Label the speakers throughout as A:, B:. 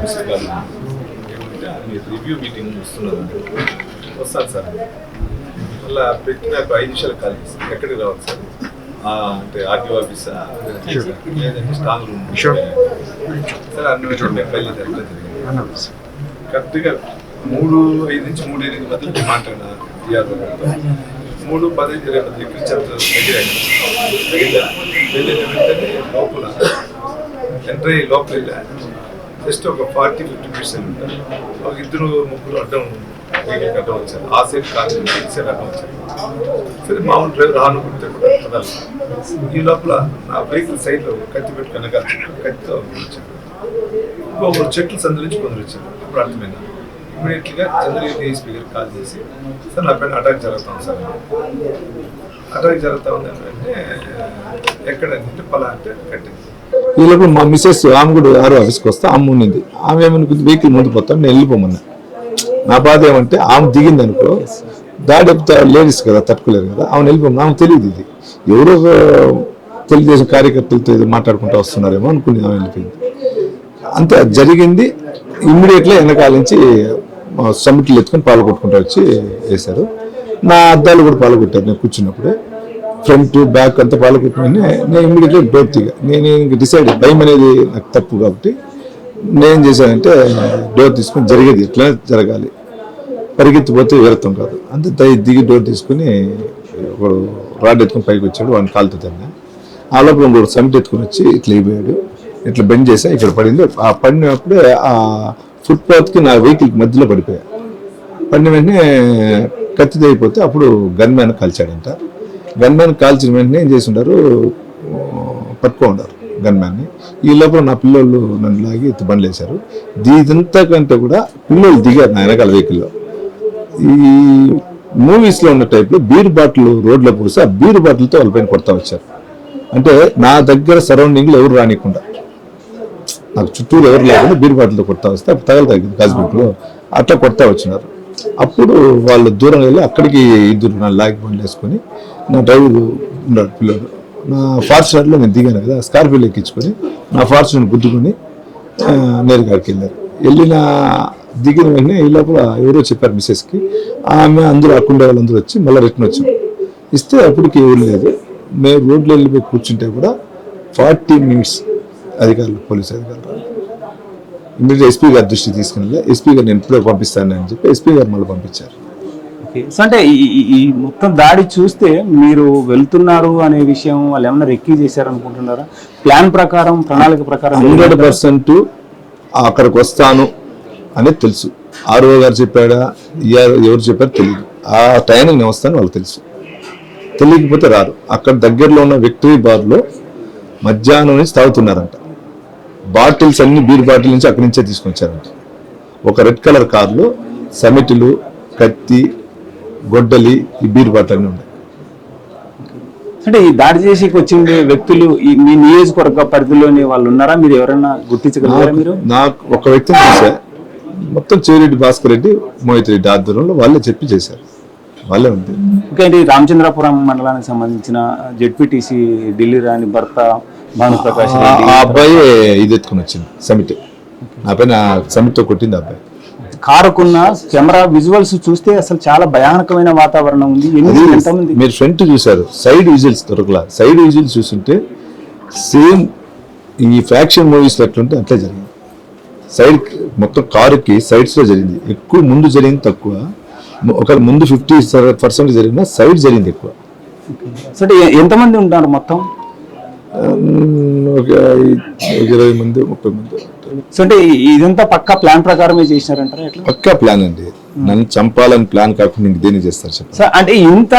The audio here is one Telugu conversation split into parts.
A: పుస్తకాలు ఏమంటే రివ్యూ మీటింగ్ వస్తున్నారు వస్తాను సార్. మళ్ళీ ప్రతి నాకు ఐదు నిమిషాలు కాల్ చేసి ఎక్కడికి రావాలి సార్? అంటే ఆర్డీఓ ఆఫీసా? లేదంటే స్ట్రాంగ్ రూమ్ సార్ అన్ని బయలుదేరి కరెక్ట్గా మూడు ఐదు నుంచి మూడు ఎనిమిది మధ్యలో మాట్లాడిన టీఆర్ఓ మూడు పదహైదు ఇరవై మంది చెప్తారు దగ్గర వెళ్ళా వెళ్ళిన వెంటనే లోపల ఎంటర్ అయ్యి లోపల వెళ్ళా. జస్ట్ ఒక ఫార్టీ ఫిఫ్టీ మినిట్స్ ఉంటారు ఒక ఇద్దరు ముగ్గురు అడ్డం వెహికల్కి అడ్డం వచ్చారు ఆ సైడ్ కార్ ఈ సైడ్ అడ్డం వచ్చారు సరే మామూలు డ్రైవర్ రాను కూడా కదలు ఈ లోపల నా వెహికల్ సైడ్లో కత్తి పెట్టుకున్న కత్తితో వచ్చారు ఇంకొకరు చెట్లు సందరించి కొందరు వచ్చారు. అప్పుడు అర్థమైంది ఇమీడియట్గా చంద్రగిరి డిఎస్పీ గారికి కాల్ చేసి సార్ నా పైన అటాక్ జరుగుతాం సార్. అటాక్ జరుగుతా ఉంది అంటే ఎక్కడ అంటే పలా అంటే కట్టింది.
B: వీళ్ళకు మా మిస్సెస్ ఆమె కూడా ఆరో ఆఫీస్కి వస్తే ఆమె ఉండింది ఆమె ఏమనుకుంది? వెహికల్ ముందు పోతాను నేను వెళ్ళిపోమన్నా. నా బాధ ఏమంటే ఆమె దిగింది అనుకో దాడి లేడీస్ కదా తట్టుకోలేరు కదా ఆమె వెళ్ళిపోమని ఆమె తెలియదు ఇది. ఎవరో ఒక తెలుగుదేశం కార్యకర్తలతో ఏదో మాట్లాడుకుంటూ వస్తున్నారేమో అనుకుని ఆమె వెళ్ళిపోయింది. అంతే జరిగింది. ఇమ్మీడియట్లీ వెనకాల నుంచి సమిట్లు ఎత్తుకొని పాలు కొట్టుకుంటూ వచ్చి వేశారు. నా అద్దాలు కూడా పాలు కొట్టారు నేను కూర్చున్నప్పుడు. ఫ్రంట్ బ్యాక్ అంతా పాలు నేను ఇమ్మీడియట్లీ డోర్ తీగా నేను ఇంక డిసైడ్ భయం అనేది నాకు తప్పు కాబట్టి నేను చేశానంటే డోర్ తీసుకొని జరిగేది ఇట్లా జరగాలి. పరిగెత్తిపోతే వీరత్వం కాదు. అంత దిగి డోర్ తీసుకుని ఒకడు రాడ్ ఎత్తుకుని పైకి వచ్చాడు. వాడిని కాలుతో తన్నా. ఆ లోపల ఇంకోటి సమిట్ ఎత్తుకుని వచ్చి ఇట్లా అయిపోయాడు. ఇట్లా బెండ్ చేసా ఇక్కడ పడింది. ఆ పడినప్పుడే ఆ ఫుట్పాత్కి నా వెహికల్కి మధ్యలో పడిపోయా. పడిన వెంటనే కత్తిదైపోతే అయిపోతే అప్పుడు గన్ మ్యాన్ కాల్చాడంట. గన్మ్యాన్ కాల్చిన వెంటనే ఏం చేసి ఉంటారు పట్టుకో ఉన్నారు గన్మ్యాన్ని. ఈ లోపల నా పిల్లోళ్ళు నన్ను లాగి బండ్లు వేశారు. దీదంతా కంటే కూడా పిల్లోళ్ళు దిగారు నా వెనకాల వెహికల్లో ఈ మూవీస్లో ఉన్న టైప్లో బీర్ బాటిల్ రోడ్లో పోసి ఆ బీర్ బాటిల్తో వాళ్ళపైన కొడతా వచ్చారు. అంటే నా దగ్గర సరౌండింగ్లో ఎవరు రానికుండా నాకు చుట్టూరు ఎవరు లేకుండా బీర్ బాటిల్తో కొడతా వస్తే అప్పుడు తగలతాయి కాజ్బుక్ అట్లా కొడతా వచ్చినారు. అప్పుడు వాళ్ళు దూరం వెళ్ళి అక్కడికి ఇద్దరు నా లాగి బండ్లు వేసుకొని నా డ్రైవర్ ఉన్నాడు పిల్లడు. నా ఫార్చునర్లో నేను దిగాను కదా స్కార్పియోలో ఎక్కించుకొని నా ఫార్చునర్ గుద్దుకొని ఆ, నేరుగాడికి వెళ్ళారు. వెళ్ళిన దిగిన వెంటనే ఈ లోపల ఎవరో చెప్పారు మిస్సెస్కి ఆమె అందరూ అక్కుండే వాళ్ళందరూ వచ్చి మళ్ళీ రిటర్న్ వచ్చాం ఇస్తే అప్పటికి ఎవరు లేదు. మేము రోడ్లో వెళ్ళిపోయి కూర్చుంటే కూడా ఫార్టీ మినిట్స్ అధికారులు పోలీస్ అధికారులు ఇమీడియట్ ఎస్పీ గారి దృష్టికి తీసుకుని ఎస్పీ గారు నేను ఇప్పుడే పంపిస్తాను అని చెప్పి ఎస్పీ గారు మళ్ళీ పంపించారు.
C: సో అంటే ఈ- మొత్తం దాడి చూస్తే మీరు వెళ్తున్నారు అనే విషయం వాళ్ళు ఏమైనా రెక్కీ చేశారు అనుకుంటున్నారా ప్లాన్ ప్రకారం ప్రణాళిక ప్రకారం
B: హండ్రెడ్ పర్సెంట్ అక్కడికి వస్తాను అనేది తెలుసు. ఆర్ఓ గారు చెప్పాడా? ఎవరు చెప్పారో తెలియదు ఆ టైంకి నేను వస్తాను వాళ్ళకి తెలుసు. తెలియకపోతే రారు. అక్కడ దగ్గరలో ఉన్న విక్టరీ బార్లో మధ్యాహ్నం నుంచి తాగుతున్నారంట. బాటిల్స్ అన్ని బీర్ బాటిల్ నుంచి అక్కడి నుంచే తీసుకొచ్చారంట. ఒక రెడ్ కలర్ కార్లో సమిటులు కత్తి గొడ్డలి ఈ బీర్ బాటిల్ అన్నీ ఉన్నాయి.
C: అంటే ఈ దాడి చేసి వచ్చిన వ్యక్తులు ఈ మీ నియోజకవర్గ పరిధిలోని వాళ్ళు ఉన్నారా? మీరు ఎవరైనా గుర్తించగలిగారా మీరు?
B: నాకు- ఒక వ్యక్తిని చూసా. మొత్తం చెవిరెడ్డి భాస్కర్ రెడ్డి మోహిత్ రెడ్డి ఆధ్వర్యంలో వాళ్ళే చెప్పి చేశారు. వాళ్ళే ఉంది
C: ఓకే అండి రామచంద్రపురం మండలానికి సంబంధించిన జెడ్పీటీసీ ఢిల్లీ రాణి భర్త భానుప్రకాష్
B: ఆ అబ్బాయి ఇది ఎత్తుకుని వచ్చింది సమిట్. నా పైన సమిట్తో కొట్టింది ఆ అబ్బాయి.
C: కారుకున్న కెమెరా విజువల్స్ చూస్తే అసలు చాలా భయానకమైన వాతావరణం ఉంది. ఎంతమంది
B: మీరు ఫ్రంట్ చూశారు సైడ్ విజిల్స్ దొరకలా. సైడ్ విజిల్స్ చూస్తుంటే సేమ్ ఈ ఫ్యాక్షన్ మూవీస్ ఎట్లుంటే అట్లే జరిగింది. సైడ్ మొత్తం కారుకి సైడ్స్లో జరిగింది. ఎక్కువ ముందు జరిగింది తక్కువ. ఒక ముందు ఫిఫ్టీ పర్సెంట్ జరిగిన సైడ్ జరిగింది ఎక్కువ.
C: సో అంటే ఎ- ఎంతమంది ఉంటారు మొత్తం?
B: ఒక ఇరవై మంది ముప్పై మంది.
C: సో అంటే ఇదంతా పక్కా ప్లాన్ ప్రకారమే చేసినారంటారా
B: పక్కా ప్లాన్ అండి. నన్ను చంపాలని ప్లాన్ కాకుండా ఇంక చేస్తారు చెప్పండి.
C: సో అంటే ఇంత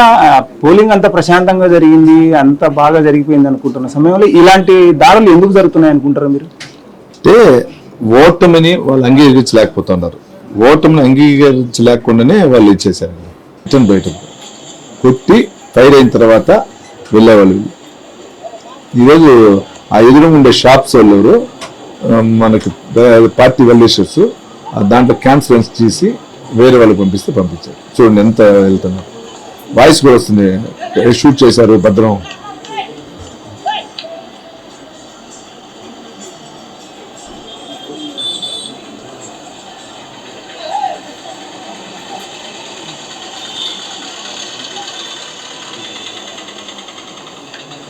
C: పోలింగ్ అంత ప్రశాంతంగా జరిగింది అంత బాగా జరిగిపోయింది అనుకుంటున్న సమయంలో ఇలాంటి దాడులు ఎందుకు జరుగుతున్నాయి అనుకుంటారు మీరు?
B: అంటే ఓటమిని వాళ్ళు అంగీకరించలేకపోతున్నారు. ఓటమిని అంగీకరించలేకుండానే వాళ్ళు ఇచ్చేసారు రిటర్న్ బయట కొట్టి ఫైర్ అయిన తర్వాత వెళ్ళేవాళ్ళు వీళ్ళు. ఈరోజు ఆ ఎదురు ఉండే షాప్స్ వాళ్ళు మనకు మనకి పార్టీ వెల్విషర్స్ దాంట్లో క్యాన్సరెన్స్ చేసి వేరే వాళ్ళకి పంపిస్తే పంపించారు. చూడండి ఎంత వెళ్తున్నారు వాయిస్ కూడా వస్తుంది. షూట్ చేశారు భద్రం?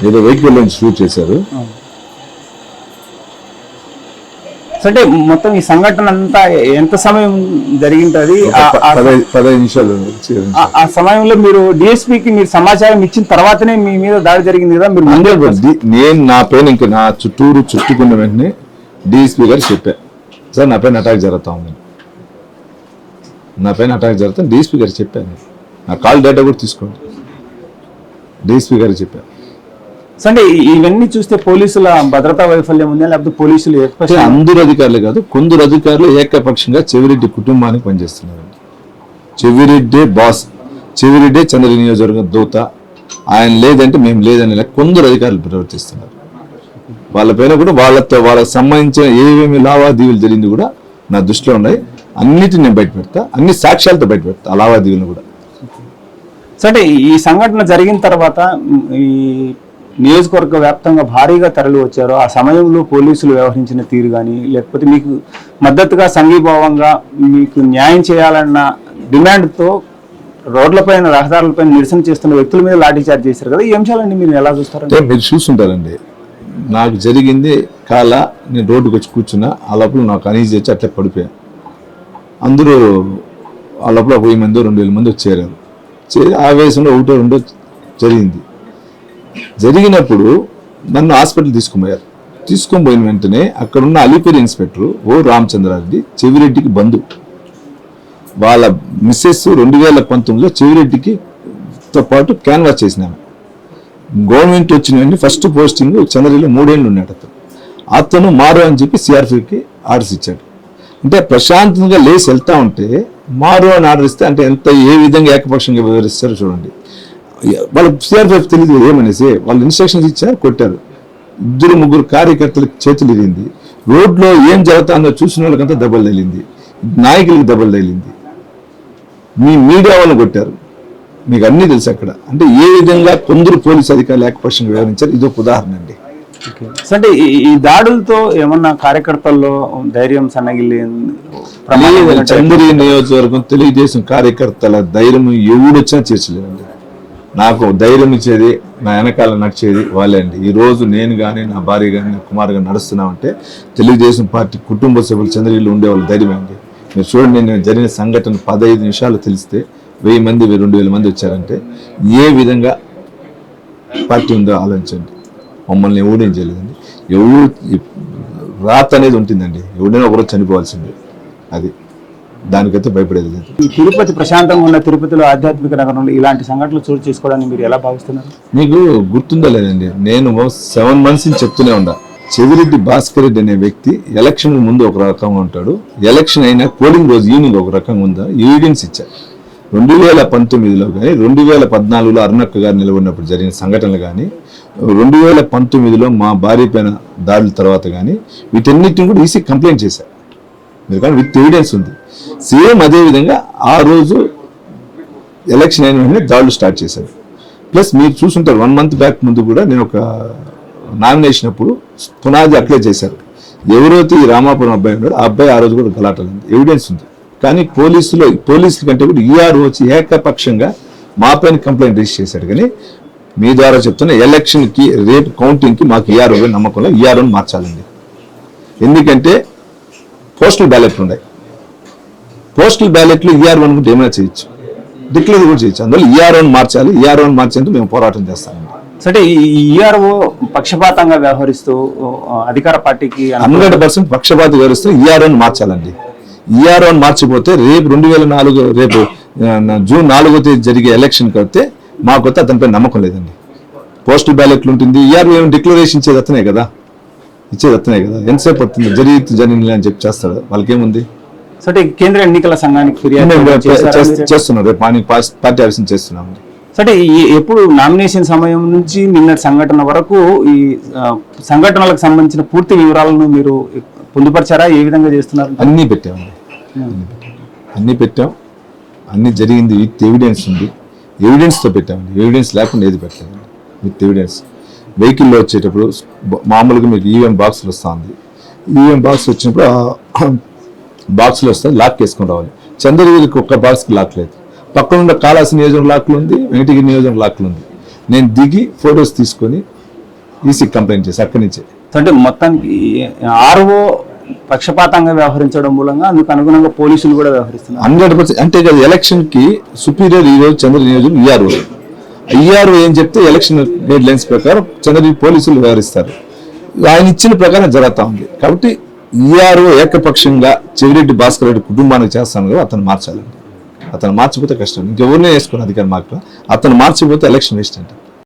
B: ఏదో వెహికల్ నుంచి షూట్ చేశారు?
C: అంటే మొత్తం ఈ సంఘటన అంతా ఎంత సమయం జరిగింటది?
B: పదహైదు నిమిషాలు.
C: ఆ సమయంలో మీరు డిఎస్పీకి మీరు సమాచారం ఇచ్చిన తర్వాతనే మీ మీద దాడి జరిగింది కదా? మీరు ముందే
B: నేను నా పైన ఇంకా నా చుట్టూరు చుట్టుకున్న వెంటనే డిఎస్పీ గారు చెప్పా. సార్ నా పైన అటాక్ జరుగుతా ఉంది. నా పైన అటాక్ జరుగుతుంది డిఎస్పీ గారు చెప్పాను నా కాల్ డేటా కూడా తీసుకోండి. డిఎస్పీ గారు చెప్పాను
C: సో అంటే ఇవన్నీ చూస్తే పోలీసుల భద్రతా వైఫల్యం ఉందా? లేకపోతే పోలీసులు
B: అందరు అధికారులు కాదు కొందరు అధికారులు ఏకపక్షంగా చెవిరెడ్డి కుటుంబానికి పనిచేస్తున్నారండి చెవిరెడ్డే బాస్ చెవిరెడ్డే చంద్ర నియోజకవర్గం దూత ఆయన లేదంటే మేము లేదని కొందరు అధికారులు ప్రవర్తిస్తున్నారు. వాళ్ళ పైన కూడా వాళ్ళతో వాళ్ళకి సంబంధించిన ఏమేమి లావాదేవీలు జరిగింది కూడా నా దృష్టిలో ఉన్నాయి. అన్నిటిని నేను బయట పెడతా అన్ని సాక్ష్యాలతో బయట పెడతా ఆ లావాదేవీలను కూడా.
C: సో అంటే ఈ- సంఘటన జరిగిన తర్వాత ఈ నియోజకవర్గ వ్యాప్తంగా భారీగా తరలి వచ్చారు ఆ సమయంలో పోలీసులు వ్యవహరించిన తీరు కానీ లేకపోతే మీకు మద్దతుగా సంఘీభావంగా మీకు న్యాయం చేయాలన్న డిమాండ్తో రోడ్లపైన రహదారులపైన నిరసన చేస్తున్న వ్యక్తుల మీద లాఠీ చార్జ్ చేశారు కదా. ఈ అంశాలన్నీ మీరు ఎలా చూస్తారంటే
B: మీరు చూస్తుంటారండి. నాకు జరిగింది కాల నేను రోడ్డుకి వచ్చి కూర్చున్నా ఆ లోపల నాకు అనీజ్ వచ్చి అట్లా పడిపోయా అందరూ ఆ లోపల ఒక వెయ్యి మంది రెండు వేల మంది వచ్చారు చేరి ఆవేశంలో ఒకటో రెండో జరిగింది. జరిగినప్పుడు నన్ను హాస్పిటల్ తీసుకుపోయారు. తీసుకొని పోయిన వెంటనే అక్కడున్న అలిపేరు ఇన్స్పెక్టర్ ఓ రామచంద్రారెడ్డి చెవిరెడ్డికి బంధు. వాళ్ళ మిస్సెస్ రెండు వేల పంతొమ్మిదిలో చెవిరెడ్డికి తో పాటు క్యాన్వాస్ చేసినాను గవర్నమెంట్ వచ్చిన వెంటనే ఫస్ట్ పోస్టింగ్ చంద్రగిరిలో మూడేళ్ళు ఉన్నాడు అతను. అతను మారు అని చెప్పి సిఆర్పికి ఆర్డర్స్ ఇచ్చాడు. అంటే ప్రశాంతంగా లేచి వెళ్తా ఉంటే మారు అని ఆర్డర్ ఇస్తే అంటే ఎంత ఏ విధంగా ఏకపక్షంగా వివరిస్తారో చూడండి. వాళ్ళ సిఆర్పిఎఫ్ తెలియదు ఏమనేసి వాళ్ళు ఇన్స్ట్రక్షన్స్ ఇచ్చారు కొట్టారు. ఇద్దరు ముగ్గురు కార్యకర్తలకు చేతులు ఇరింది రోడ్లో ఏం జరుగుతుందో చూసిన వాళ్ళకంతా దెబ్బలు తగిలింది. నాయకులకు దెబ్బలు తగిలింది. మీ మీడియా వాళ్ళని కొట్టారు. మీకు అన్నీ తెలుసు అక్కడ. అంటే ఏ విధంగా కొందరు పోలీసు అధికారులు ఏకపక్షంగా వ్యవహరించారు? ఇది ఒక ఉదాహరణ అండి.
C: అంటే ఈ- దాడులతో ఏమన్నా కార్యకర్తల్లో ధైర్యం సన్నగిల్లి
B: చంద్రి నియోజకవర్గం తెలుగుదేశం కార్యకర్తల ధైర్యం ఎవడొచ్చినా చేర్చలేదండి. నాకు ధైర్యం ఇచ్చేది నా వెనకాల నడిచేది వాళ్ళే అండి. ఈరోజు నేను కానీ నా భార్య కానీ నా కుమార్ కానీ నడుస్తున్నామంటే తెలుగుదేశం పార్టీ కుటుంబ సభ్యులు చంద్రగిరిలో ఉండేవాళ్ళు ధైర్యమే అండి. మీరు చూడండి నేను జరిగిన సంఘటన పదహైదు నిమిషాలు తెలిస్తే వెయ్యి మంది రెండు వేల మంది వచ్చారంటే ఏ విధంగా పార్టీ ఉందో ఆలోచించండి. మమ్మల్ని ఎవడేం చేయలేదండి. ఎవరు రాత అనేది ఉంటుందండి. ఎవడైనా ఒకరోజు చనిపోవాల్సిందే. అది. దానికైతే భయపడేది లేదు.
C: ఈ తిరుపతి ప్రశాంతంగా ఉన్న తిరుపతిలో ఆధ్యాత్మిక నగరంలో ఇలాంటి సంఘటనలు చోటు చేసుకోవడానికి మీరు ఎలా భావిస్తున్నారు?
B: మీకు గుర్తుందో లేదండి నేను సెవెన్ మంత్స్ నుంచి చెప్తూనే ఉండా చెవిరెడ్డి భాస్కర్ రెడ్డి అనే వ్యక్తి ఎలక్షన్ ముందు ఒక రకంగా ఉంటాడు. ఎలక్షన్ అయినా పోలింగ్ రోజు ఈవినింగ్ ఒక రకంగా ఉందా? ఎవిడెన్స్ ఇచ్చారు రెండు వేల పంతొమ్మిదిలో కానీ రెండు వేల పద్నాలుగులో అరుణక్క గారు నిలబడినప్పుడు జరిగిన సంఘటనలు కానీ రెండు వేల పంతొమ్మిదిలో మా భార్య పైన దాడుల తర్వాత కానీ వీటన్నిటిని కూడా ఈసీ కంప్లైంట్ చేశారు మీరు కానీ విత్ ఎవిడెన్స్ ఉంది. సేమ్ అదేవిధంగా ఆ రోజు ఎలక్షన్ అయిన వెంటనే దాడులు స్టార్ట్ చేశారు. ప్లస్ మీరు చూసుంటారు వన్ మంత్ బ్యాక్ ముందు కూడా నేను ఒక నామినేషన్ అప్పుడు పునాది అప్లై చేశారు. ఎవరైతే ఈ రామాపురం అబ్బాయి ఉన్నాడో ఆ అబ్బాయి ఆ రోజు కూడా గలాటలేదు ఎవిడెన్స్ ఉంది. కానీ పోలీసులో పోలీసుల కంటే కూడా ఈఆర్ వచ్చి ఏకపక్షంగా మా పైన కంప్లైంట్ రిజిస్టర్ చేశాడు. కానీ మీ ద్వారా చెప్తున్న ఎలక్షన్కి రేపు కౌంటింగ్కి మాకు ఈఆర్ఓ నమ్మకంలో ఈఆర్ఓని మార్చాలండి. ఎందుకంటే పోస్టల్ బ్యాలెట్లు ఉన్నాయి. పోస్టల్ బ్యాలెట్లు ఈఆర్ వన్ కూడా ఏమైనా చేయొచ్చు. డిక్లేర్ కూడా చేయొచ్చు. అందువల్ల ఈఆర్ వన్ మార్చాలి. ఈఆర్ వన్ మార్చేందుకు మేము పోరాటం చేస్తామండి.
C: సో అంటే ఈ ఈఆర్ఓ పక్షపాతంగా వ్యవహరిస్తూ అధికార పార్టీకి
B: హండ్రెడ్ పర్సెంట్ పక్షపాత వ్యవస్థ ఈఆర్ వన్ మార్చాలండి. ఈఆర్ వన్ మార్చిపోతే రేపు రెండు వేల నాలుగు రేపు జూన్ నాలుగో తేదీ జరిగే ఎలక్షన్కి వస్తే మాకొస్తే అతనిపై నమ్మకం లేదండి. పోస్టల్ బ్యాలెట్లు ఉంటుంది. ఈఆర్ ఏమి డిక్లరేషన్ ఇచ్చేది అతనే కదా. ఇచ్చేది అతనే కదా. ఎంతసేపు వస్తుంది జరిగి జరిగింది అని చెప్పి చేస్తాడు? వాళ్ళకేముంది?
C: సో అంటే కేంద్ర ఎన్నికల సంఘానికి ఫిర్యాదు
B: మేము
C: చేశారా
B: చేస్-
C: మీరు?
B: చేస్తున్నాం. రేపు పార్టీ ఆఫీస్ చేస్తున్నాం.
C: అంటే ఈ- ఎప్పుడు నామినేషన్ సమయం నుంచి నిన్నటి సంఘటన వరకు ఈ సంఘటనలకు సంబంధించిన పూర్తి వివరాలను మీరు పొందుపరిచారా? ఏ విధంగా చేస్తున్నారు?
B: అన్నీ పెట్టామండి అన్నీ పెట్టాం. అన్నీ పెట్టాం. అన్నీ జరిగింది. విత్ ఎవిడెన్స్ ఉంది. ఎవిడెన్స్తో పెట్టామండి. ఎవిడెన్స్ లేకుండా ఏది పెట్టలేదండి విత్ ఎవిడెన్స్ వెహికల్లో వచ్చేటప్పుడు మామూలుగా మీకు ఈవీఎం బాక్స్లు వస్తుంది. ఈవీఎం బాక్స్ వచ్చినప్పుడు బాక్స్లో వస్తే లాక్ వేసుకొని రావాలి. చంద్రగిరికి ఒక్క బాక్స్కి లాక్ లేదు. పక్కన ఉన్న కాళాసి నియోజకవర్గం లాక్లు ఉంది వెంకటగిరి నియోజకవర్గం లాక్లు ఉంది. నేను దిగి ఫొటోస్ తీసుకొని ఈసీ కంప్లైంట్ చేసి అక్కడి నుంచి.
C: అంటే మొత్తానికి ఆర్ఓ పక్షపాతంగా వ్యవహరించడం మూలంగా అందుకు అనుగుణంగా పోలీసులు కూడా వ్యవహరిస్తున్నారు.
B: హండ్రెడ్ పర్సెంట్ అంటే కదా ఎలక్షన్కి సుపీరియర్ ఈ రోజు చంద్ర నియోజకవర్గం ఈఆర్ఓ అయ్యారు ఏం చెప్తే ఎలక్షన్ గైడ్ లైన్స్ ప్రకారం చంద్రబాబు పోలీసులు వ్యవహరిస్తారు. ఆయన ఇచ్చిన ప్రకారం జరుగుతూ ఉంది. కాబట్టి ఈఆర్ఓ ఏకపక్షంగా చెవిరెడ్డి భాస్కర్ రెడ్డి కుటుంబానికి చేస్తాను కదా అతను మార్చాలండి. అతను మార్చిపోతే కష్టం. ఇంకెవరినే వేసుకుని అధికారం మాకు. అతను మార్చిపోతే ఎలక్షన్ వేస్ట్ అంటే.